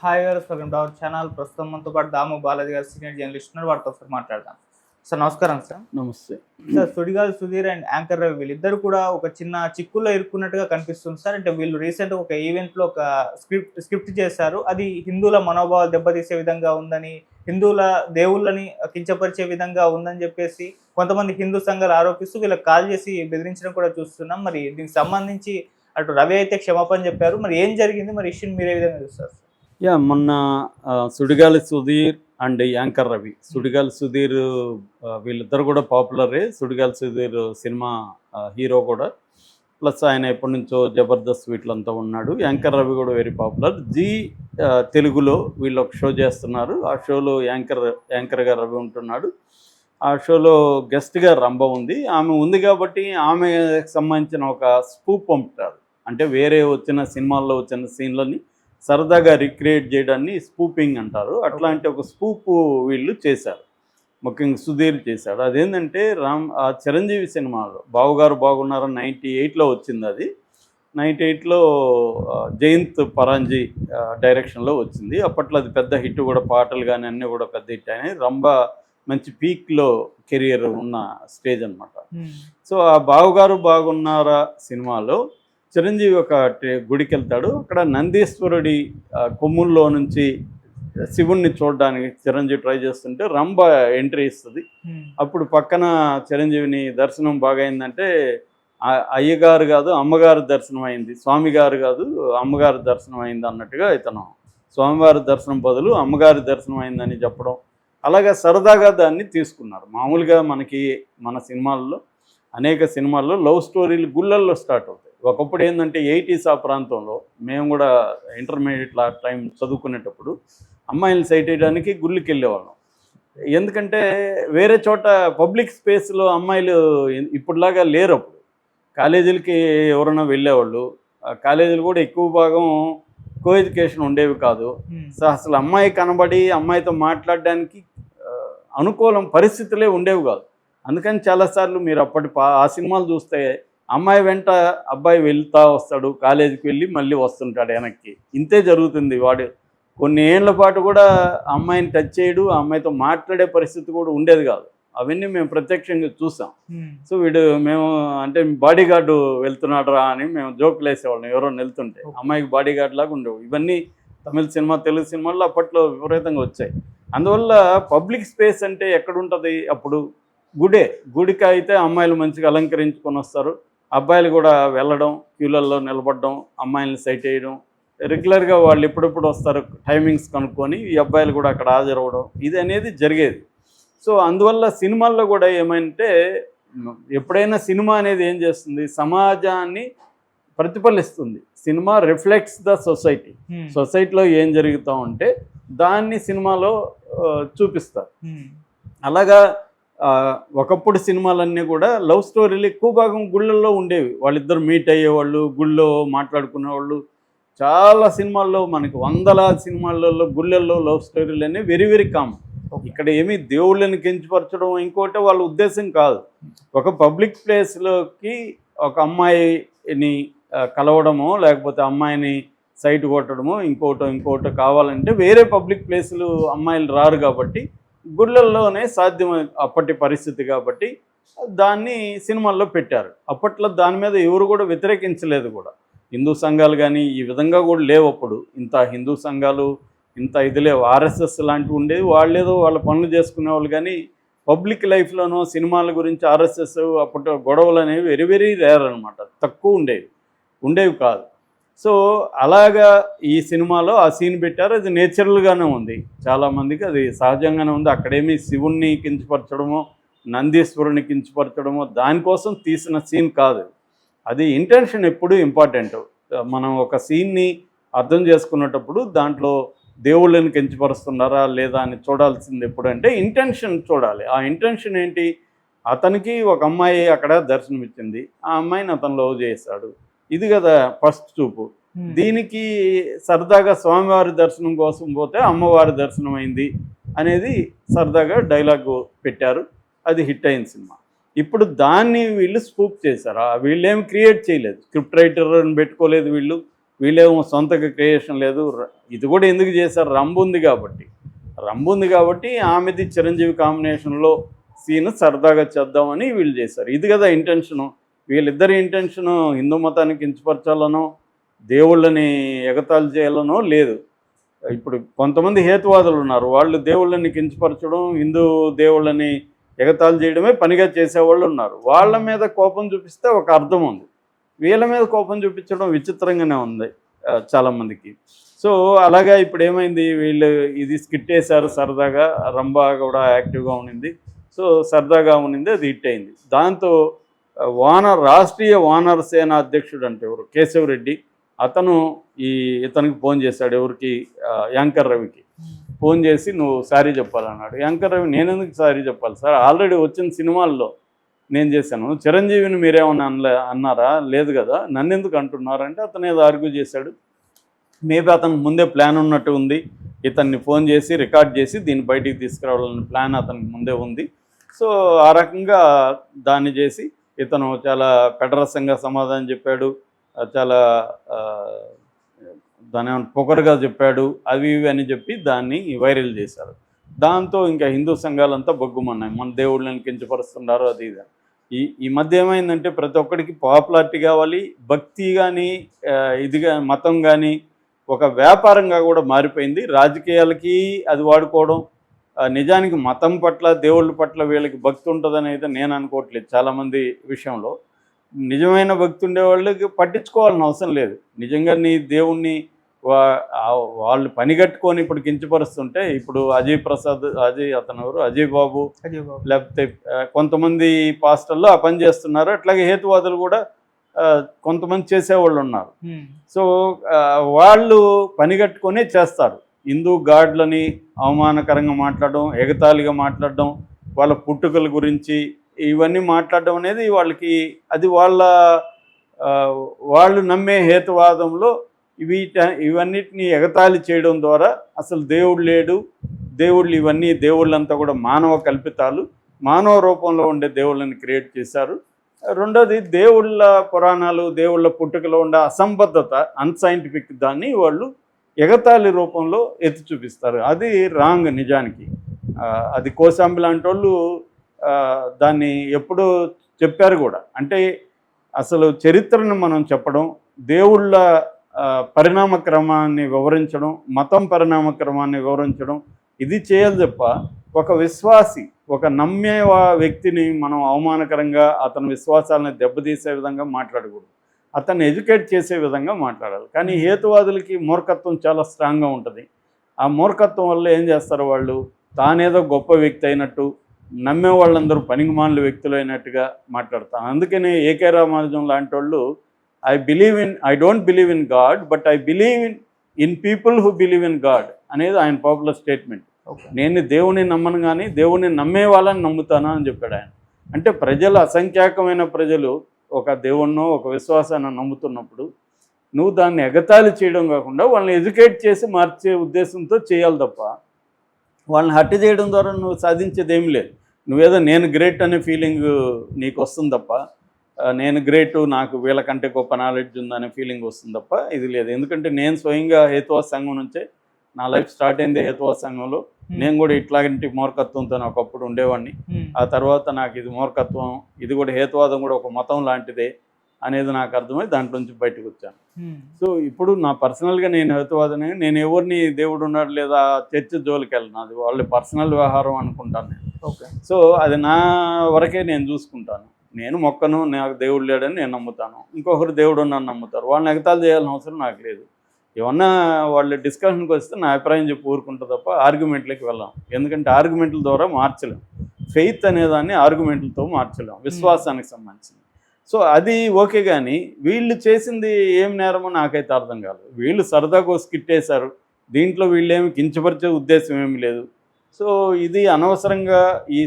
Hi గారు welcome to our channel ప్రస్తుతం మనతో పాటు దాము బాలాజీ గారు సీనియర్ జర్నలిస్ట్ ఉన్నారు. వారితో ఒకసారి మాట్లాడదాం. సార్ నమస్కారం సార్. నమస్తే. Sir Sudigali Sudheer and anchor Ravi వీళ్ళిద్దరు కూడా ఒక చిన్న చిక్కుల్లో ఇరుక్కున్నట్టుగా కనిపిస్తుంది సార్. అంటే వీళ్ళు రీసెంట్ ఒక ఈవెంట్లో ఒక స్క్రిప్ట్ స్క్రిప్ట్ చేశారు. అది హిందువుల మనోభావాలు దెబ్బతీసే విధంగా ఉందని హిందువుల దేవుళ్ళని కించపరిచే విధంగా ఉందని చెప్పేసి కొంతమంది హిందూ సంఘాలు ఆరోపిస్తూ వీళ్ళకి కాల్ చేసి బెదిరించడం కూడా చూస్తున్నాం. మరి దీనికి సంబంధించి అటు రవి అయితే క్షమాపణ చెప్పారు. మరి ఏం జరిగింది? మరి ఇష్యూని మీరే విధంగా చూస్తారు సార్? యా మొన్న సుడిగాలి సుధీర్ అండ్ యాంకర్ రవి. సుడిగాలి సుధీర్ వీళ్ళిద్దరు కూడా పాపులరే. సుడిగాలి సుధీర్ సినిమా హీరో కూడా. ప్లస్ ఆయన ఎప్పటి నుంచో జబర్దస్త్ వీటిలంతా ఉన్నాడు. యాంకర్ రవి కూడా వెరీ పాపులర్. జీ తెలుగులో వీళ్ళు ఒక షో చేస్తున్నారు. ఆ షోలో యాంకర్ యాంకర్గా రవి ఉంటున్నాడు. ఆ షోలో గెస్ట్గా రంభ ఉంది. ఆమె ఉంది కాబట్టి ఆమెకు సంబంధించిన ఒక స్కూప్ పంపుతారు. అంటే వేరే వచ్చిన సినిమాల్లో వచ్చిన సీన్లని సరదాగా రిక్రియేట్ చేయడాన్ని స్పూపింగ్ అంటారు. అట్లాంటి ఒక స్పూప్ వీళ్ళు చేశారు. ముఖ్యంగా సుధీర్ చేశాడు. అదేంటంటే రామ్ ఆ చిరంజీవి సినిమాలో బావుగారు బాగున్నారని నైంటీ ఎయిట్లో వచ్చింది అది. నైంటీ ఎయిట్లో జయంత్ పరాంజీ డైరెక్షన్లో వచ్చింది. అప్పట్లో అది పెద్ద హిట్ కూడా పాటలు కానీ అన్నీ కూడా పెద్ద హిట్ అయినాయి. రంభ మంచి పీక్లో కెరియర్ ఉన్న స్టేజ్ అన్నమాట. సో ఆ బావుగారు బాగున్నారా సినిమాలో చిరంజీవి ఒక టే- గుడికి వెళ్తాడు అక్కడ నందీశ్వరుడి కొమ్ముల్లో నుంచి శివుణ్ణి చూడడానికి చిరంజీవి ట్రై చేస్తుంటే రంభ ఎంట్రీ ఇస్తుంది. అప్పుడు పక్కన చిరంజీవిని దర్శనం బాగా అయిందంటే అయ్యగారు కాదు అమ్మగారు దర్శనం అయింది. స్వామి గారు కాదు అమ్మగారు దర్శనం అయింది అన్నట్టుగా ఇతను. స్వామివారి దర్శనం బదులు అమ్మగారి దర్శనం అయిందని చెప్పడం. అలాగా సరదాగా దాన్ని తీసుకున్నారు. మామూలుగా మనకి మన సినిమాల్లో అనేక సినిమాల్లో లవ్ స్టోరీలు గుళ్ళల్లో స్టార్ట్ అవుతాయి. ఒకప్పుడు ఏంటంటే ఎయిటీస్ ఆ ప్రాంతంలో మేము కూడా ఇంటర్మీడియట్ లా టైం చదువుకునేటప్పుడు అమ్మాయిలు సైట్ వేయడానికి గుళ్ళకి వెళ్ళేవాళ్ళం. ఎందుకంటే వేరే చోట పబ్లిక్ స్పేస్లో అమ్మాయిలు ఇప్పుడులాగా లేరు అప్పుడు. కాలేజీలకి ఎవరైనా వెళ్ళేవాళ్ళు. ఆ కాలేజీలు కూడా ఎక్కువ భాగం కో ఎడ్యుకేషన్ ఉండేవి కాదు. సో అసలు అమ్మాయి కనబడి అమ్మాయితో మాట్లాడడానికి అనుకూలం పరిస్థితులే ఉండేవి కాదు. అందుకని చాలాసార్లు మీరు అప్పటి పా ఆ సినిమాలు చూస్తే అమ్మాయి వెంట అబ్బాయి వెళ్తా వస్తాడు కాలేజీకి వెళ్ళి మళ్ళీ వస్తుంటాడు వెనక్కి. ఇంతే జరుగుతుంది వాడు. కొన్ని ఏళ్ళ పాటు కూడా అమ్మాయిని టచ్ చేయడు ఆ అమ్మాయితో మాట్లాడే పరిస్థితి కూడా ఉండేది కాదు. అవన్నీ మేము ప్రత్యక్షంగా చూసాం. సో వీడు మేము అంటే బాడీ గార్డు వెళ్తున్నాడురా అని మేము జోకులు వేసేవాళ్ళం ఎవరో వెళ్తుంటే. అమ్మాయికి బాడీ గార్డ్ లాగా ఉండేవి. ఇవన్నీ తమిళ సినిమా తెలుగు సినిమాల్లో అప్పట్లో విపరీతంగా వచ్చాయి. అందువల్ల పబ్లిక్ స్పేస్ అంటే ఎక్కడ ఉంటుంది అప్పుడు? గుడే గుడికి అయితే అమ్మాయిలు మంచిగా అలంకరించుకొని వస్తారు. అబ్బాయిలు కూడా వెళ్ళడం క్యూలల్లో నిలబడడం అమ్మాయిల్ని సైట్ వేయడం రెగ్యులర్గా వాళ్ళు ఎప్పుడెప్పుడు వస్తారు టైమింగ్స్ కనుక్కొని ఈ అబ్బాయిలు కూడా అక్కడ హాజరవడం ఇది అనేది జరిగేది. సో అందువల్ల సినిమాల్లో కూడా ఏమంటే ఎప్పుడైనా సినిమా అనేది ఏం చేస్తుంది? సమాజాన్ని ప్రతిఫలిస్తుంది. సినిమా రిఫ్లెక్ట్స్ ద సొసైటీ సొసైటీలో ఏం జరుగుతూ ఉంటే దాన్ని సినిమాలో చూపిస్తారు. అలాగా ఆ, ఒకప్పుడు సినిమాలన్నీ కూడా లవ్ స్టోరీలు ఎక్కువ భాగం గుళ్ళల్లో ఉండేవి. వాళ్ళిద్దరు మీట్ అయ్యేవాళ్ళు గుళ్ళో మాట్లాడుకునేవాళ్ళు. చాలా సినిమాల్లో మనకి వందల సినిమాలలో గుళ్ళల్లో లవ్ స్టోరీలు అనేవి వెరీ వెరీ కామన్ ఇక్కడ ఏమీ దేవుళ్ళని కించపరచడం ఇంకోటి వాళ్ళ ఉద్దేశం కాదు. ఒక పబ్లిక్ ప్లేస్లోకి ఒక అమ్మాయిని కలవడమో లేకపోతే అమ్మాయిని సైట్ కొట్టడమో ఇంకోటో ఇంకోటో కావాలంటే వేరే పబ్లిక్ ప్లేసులు అమ్మాయిలు రారు కాబట్టి గుళ్ళల్లోనే సాధ్యం అప్పటి పరిస్థితి కాబట్టి దాన్ని సినిమాల్లో పెట్టారు. అప్పట్లో దాని మీద ఎవరు కూడా వ్యతిరేకించలేదు కూడా. హిందూ సంఘాలు కానీ ఈ విధంగా కూడా లేవు అప్పుడు. ఇంత హిందూ సంఘాలు ఇంత ఇది లేవు. ఆర్ఎస్ఎస్ లాంటివి ఉండేవి. వాళ్ళేదో వాళ్ళ పనులు చేసుకునేవాళ్ళు కానీ పబ్లిక్ లైఫ్లోనో సినిమాల గురించి ఆర్ఎస్ఎస్ అప్పట్లో గొడవలు అనేవి వెరీ వెరీ రేర్ అనమాట తక్కువ ఉండేవి. ఉండేవి కాదు. సో అలాగా ఈ సినిమాలో ఆ సీన్ పెట్టారు. అది నేచురల్గానే ఉంది. చాలామందికి అది సహజంగానే ఉంది. అక్కడేమి శివుణ్ణి కించపరచడమో నందీశ్వరుని కించపరచడమో దానికోసం తీసిన సీన్ కాదు. అది ఇంటెన్షన్ ఎప్పుడూ ఇంపార్టెంట్ మనం ఒక సీన్ని అర్థం చేసుకునేటప్పుడు దాంట్లో దేవుళ్ళని కించపరుస్తున్నారా లేదా అని చూడాల్సింది ఎప్పుడంటే ఇంటెన్షన్ చూడాలి. ఆ ఇంటెన్షన్ ఏంటి? అతనికి ఒక అమ్మాయి అక్కడ దర్శనమిచ్చింది. ఆ అమ్మాయిని అతను లవ్ చేశాడు. ఇది కదా ఫస్ట్ చూపు. దీనికి సరదాగా స్వామివారి దర్శనం కోసం పోతే అమ్మవారి దర్శనం అయింది అనేది సరదాగా డైలాగ్ పెట్టారు. అది హిట్ అయిన సినిమా. ఇప్పుడు దాన్ని వీళ్ళు స్పూప్ చేశారు? వీళ్ళు క్రియేట్ చేయలేదు. స్క్రిప్ట్ రైటర్ పెట్టుకోలేదు వీళ్ళు. వీళ్ళేమో సొంతగా క్రియేషన్ లేదు. ఇది కూడా ఎందుకు చేశారు? రంబు ఉంది కాబట్టి. రంబు ఉంది కాబట్టి ఆమెది చిరంజీవి కాంబినేషన్లో సీన్ సరదాగా చేద్దామని వీళ్ళు చేశారు. ఇది కదా ఇంటెన్షను. వీళ్ళిద్దరి ఇంటెన్షను హిందూ మతాన్ని కించపరచాలనో దేవుళ్ళని ఎగతాళి చేయాలనో లేదు. ఇప్పుడు కొంతమంది హేతువాదులు ఉన్నారు. వాళ్ళు దేవుళ్ళని కించపరచడం హిందూ దేవుళ్ళని ఎగతాళి చేయడమే పనిగా చేసేవాళ్ళు ఉన్నారు. వాళ్ళ మీద కోపం చూపిస్తే ఒక అర్థం ఉంది. వీళ్ళ మీద కోపం చూపించడం విచిత్రంగానే ఉంది చాలామందికి సో అలాగా ఇప్పుడు ఏమైంది? వీళ్ళు ఇది స్కిట్ వేశారు సరదాగా. రంబా కూడా యాక్టివ్గా ఉండింది. సో సరదాగా ఉండింది అది హిట్ అయింది. దాంతో వానర్ రాష్ట్రీయ వానర సేన అధ్యక్షుడు అంటే ఎవరు? కేశవరెడ్డి. అతను ఈ ఇతనికి ఫోన్ చేశాడు ఎవరికి? యాంకర్ రవికి. ఫోన్ చేసి నువ్వు సారీ చెప్పాలన్నాడు. యాంకర్ రవి నేను ఎందుకు సారీ చెప్పాలి సార్? ఆల్రెడీ వచ్చిన సినిమాల్లో నేను చేశాను. చిరంజీవిని మీరేమన్నా అనలే అన్నారా? లేదు కదా. నన్ను ఎందుకు అంటున్నారంటే అతను ఏదో ఆర్గ్యూ చేశాడు. మేబీ అతనికి ముందే ప్లాన్ ఉన్నట్టు ఉంది. ఇతన్ని ఫోన్ చేసి రికార్డ్ చేసి దీన్ని బయటికి తీసుకురావాలనే ప్లాన్ అతనికి ముందే ఉంది. సో ఆ రకంగా దాన్ని చేసి ఇతను చాలా పెడరసంగా సమాధానం చెప్పాడు. చాలా దాని పొగరుగా చెప్పాడు. అవి ఇవి అని చెప్పి దాన్ని వైరల్ చేశారు. దాంతో ఇంకా హిందూ సంఘాలంతా బొగ్గుమన్నాయి. మన దేవుళ్ళని కించపరుస్తున్నారు అది ఇది. ఈ ఈ మధ్య ఏమైందంటే ప్రతి ఒక్కడికి పాపులారిటీ కావాలి భక్తి కానీ ఇదిగా మతం కానీ ఒక వ్యాపారంగా కూడా మారిపోయింది. రాజకీయాలకి అది వాడుకోవడం నిజానికి మతం పట్ల దేవుళ్ళ పట్ల వీళ్ళకి భక్తి ఉంటుందని అయితే నేను అనుకోవట్లేదు చాలామంది విషయంలో. నిజమైన భక్తి ఉండే వాళ్ళకి పట్టించుకోవాలని అవసరం లేదు. నిజంగా నీ దేవుణ్ణి వాళ్ళు పని కట్టుకొని ఇప్పుడు కించపరుస్తుంటే ఇప్పుడు అజయ్ ప్రసాద్ అజయ్ అతను ఎవరు? అజయ్ బాబు. లేకపోతే కొంతమంది పాస్టర్లు ఆ పని చేస్తున్నారు. అట్లాగే హేతువాదులు కూడా కొంతమంది చేసేవాళ్ళు ఉన్నారు. సో వాళ్ళు పని కట్టుకొని చేస్తారు. హిందూ గాడ్లని అవమానకరంగా మాట్లాడడం ఎగతాళిగా మాట్లాడడం వాళ్ళ పుట్టుకల గురించి ఇవన్నీ మాట్లాడడం అనేది వాళ్ళకి అది వాళ్ళ వాళ్ళు నమ్మే హేతువాదంలో వీట ఇవన్నిటిని ఎగతాళి చేయడం ద్వారా అసలు దేవుడు లేడు. దేవుళ్ళు ఇవన్నీ దేవుళ్ళంతా కూడా మానవ కల్పితాలు. మానవ రూపంలో ఉండే దేవుళ్ళని క్రియేట్ చేశారు. రెండోది దేవుళ్ళ పురాణాలు దేవుళ్ళ పుట్టుకలో ఉండే అసంబద్ధత అన్సైంటిఫిక్ దాన్ని వాళ్ళు ఎగతాళి రూపంలో ఎత్తి చూపిస్తారు. అది రాంగ్ నిజానికి. అది కోశాంబి లాంటి వాళ్ళు దాన్ని ఎప్పుడో చెప్పారు కూడా. అంటే అసలు చరిత్రను మనం చెప్పడం దేవుళ్ళ పరిణామ క్రమాన్ని వివరించడం మతం పరిణామ క్రమాన్ని వివరించడం ఇది చేయాలి తప్ప ఒక విశ్వాసి ఒక నమ్మే వ్యక్తిని మనం అవమానకరంగా అతని విశ్వాసాలను దెబ్బతీసే విధంగా మాట్లాడకూడదు. అతన్ని ఎడ్యుకేట్ చేసే విధంగా మాట్లాడాలి. కానీ హేతువాదులకి మూర్ఖత్వం చాలా స్ట్రాంగ్గా ఉంటుంది. ఆ మూర్ఖత్వం వల్ల ఏం చేస్తారు వాళ్ళు? తానేదో గొప్ప వ్యక్తి అయినట్టు నమ్మే వాళ్ళందరూ పనికిమాలిన వ్యక్తులు అయినట్టుగా మాట్లాడతాను అందుకనే ఏకే రామానుజం లాంటి వాళ్ళు I believe in I don't believe in God but I believe in in people who believe in God అనేది ఆయన పాపులర్ స్టేట్మెంట్. నేను దేవుని నమ్మను కానీ దేవుని నమ్మే వాళ్ళని నమ్ముతాను అని చెప్పాడు ఆయన. అంటే ప్రజలు అసంఖ్యాకమైన ప్రజలు ఒక దేవుణ్ణో ఒక విశ్వాసాన్ని నమ్ముతున్నప్పుడు నువ్వు దాన్ని ఎగతాళి చేయడం కాకుండా వాళ్ళని ఎడ్యుకేట్ చేసి మార్చే ఉద్దేశంతో చేయాలి తప్ప వాళ్ళని హత్య చేయడం ద్వారా నువ్వు సాధించేది ఏం లేదు. నువ్వేదో నేను గ్రేట్ అనే ఫీలింగ్ నీకు వస్తుంది తప్ప నేను గ్రేట్ నాకు వీళ్ళకంటే గొప్ప నాలెడ్జ్ ఉందనే ఫీలింగ్ వస్తుంది తప్ప ఇది లేదు. ఎందుకంటే నేను స్వయంగా హేతువా సంఘం నుంచే నా లైఫ్ స్టార్ట్ అయింది హేతువా సంఘంలో నేను కూడా ఇట్లాంటి మూర్ఖత్వంతో ఒకప్పుడు ఉండేవాడిని. ఆ తర్వాత నాకు ఇది మూర్ఖత్వం ఇది కూడా హేతువాదం కూడా ఒక మతం లాంటిదే అనేది నాకు అర్థమై దాంట్లో నుంచి బయటకు వచ్చాను. సో ఇప్పుడు నా పర్సనల్గా నేను హేతువాదని నేను ఎవరిని దేవుడు ఉన్నాడు లేదా చర్చ్ జోలికి వెళ్ళను అది వాళ్ళ పర్సనల్ వ్యవహారం అనుకుంటాను నేను. ఓకే. సో అది నా వరకే నేను చూసుకుంటాను. నేను మొక్కను నాకు దేవుడు లేడని నేను నమ్ముతాను. ఇంకొకరు దేవుడు నన్ను నమ్ముతారు. వాళ్ళని ఎగతాలు చేయాల్సిన అవసరం నాకు లేదు. ఏమన్నా వాళ్ళు డిస్కషన్కి వస్తే నా అభిప్రాయం చెప్పి ఊరుకుంటా తప్ప ఆర్గ్యుమెంట్లకి వెళ్ళాం. ఎందుకంటే ఆర్గ్యుమెంట్ల ద్వారా మార్చలేం. ఫెయిత్ అనేదాన్ని ఆర్గ్యుమెంట్లతో మార్చలేం. విశ్వాసానికి సంబంధించింది. సో అది ఓకే కానీ వీళ్ళు చేసింది ఏం నేరమో నాకైతే అర్థం కాదు వీళ్ళు సరదాగా స్కిట్ వేశారు. దీంట్లో వీళ్ళేమి కించపరిచే ఉద్దేశం ఏమీ లేదు. సో ఇది అనవసరంగా ఈ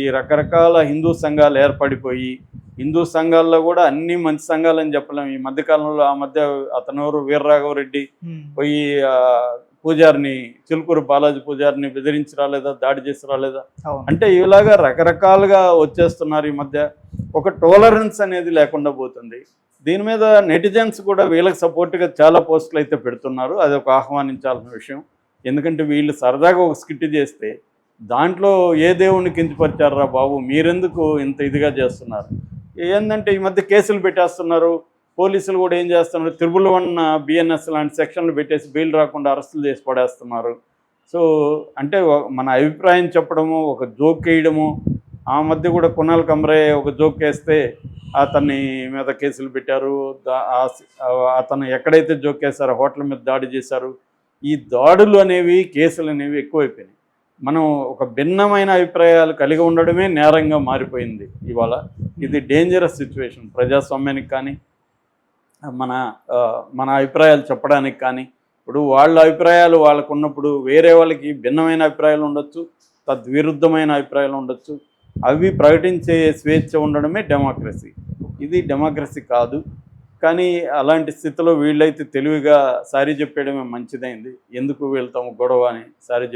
ఈ రకరకాల హిందూ సంఘాలు ఏర్పడిపోయి హిందూ సంఘాల్లో కూడా అన్ని మంచి సంఘాలని చెప్పలేం. ఈ మధ్యకాలంలో ఆ మధ్య అతనెవరు వీర్రాఘవరెడ్డి. పోయి పూజారిని చిలుకూరు బాలాజీ పూజారిని బెదిరించి రాలేదా దాడి చేసి రాలేదా అంటే ఇలాగా రకరకాలుగా వచ్చేస్తున్నారు ఈ మధ్య. ఒక టోలరెన్స్ అనేది లేకుండా పోతుంది. దీని మీద నెటిజన్స్ కూడా వీళ్ళకి సపోర్ట్గా చాలా పోస్టులు అయితే పెడుతున్నారు. అది ఒక ఆహ్వానించాల్సిన విషయం. ఎందుకంటే వీళ్ళు సరదాగా ఒక స్కిట్ చేస్తే దాంట్లో ఏ దేవుణ్ణి కించపరిచారా బాబు? మీరెందుకు ఇంత ఇదిగా చేస్తున్నారు? ఏంటంటే ఈ మధ్య కేసులు పెట్టేస్తున్నారు. పోలీసులు కూడా ఏం చేస్తున్నారు? త్రిబుల్ వన్ బిఎన్ఎస్ లాంటి సెక్షన్లు పెట్టేసి బెయిల్ రాకుండా అరెస్టులు చేసి పడేస్తున్నారు. సో అంటే మన అభిప్రాయం చెప్పడము ఒక జోక్ వేయడము ఆ మధ్య కూడా కుణాల్ కమరే ఒక జోక్ వేస్తే అతన్ని మీద కేసులు పెట్టారు. అతను ఎక్కడైతే జోక్ వేశారో హోటల్ మీద దాడి చేశారు. ఈ దాడులు అనేవి కేసులు అనేవి ఎక్కువైపోయినాయి. మనం ఒక భిన్నమైన అభిప్రాయాలు కలిగి ఉండడమే నేరంగా మారిపోయింది ఇవాళ. ఇది డేంజరస్ సిచ్యువేషన్ ప్రజాస్వామ్యానికి కానీ మన మన అభిప్రాయాలు చెప్పడానికి కానీ ఇప్పుడు వాళ్ళ అభిప్రాయాలు వాళ్ళకు ఉన్నప్పుడు వేరే వాళ్ళకి భిన్నమైన అభిప్రాయాలు ఉండొచ్చు తద్విరుద్ధమైన అభిప్రాయాలు ఉండొచ్చు. అవి ప్రకటించే స్వేచ్ఛ ఉండడమే డెమోక్రసీ ఇది డెమోక్రసీ కాదు. కానీ అలాంటి స్థితిలో వీళ్ళైతే తెలివిగా సారీ చెప్పేయడమే మంచిదైంది. ఎందుకు వెళ్తాము గొడవ అని సారీ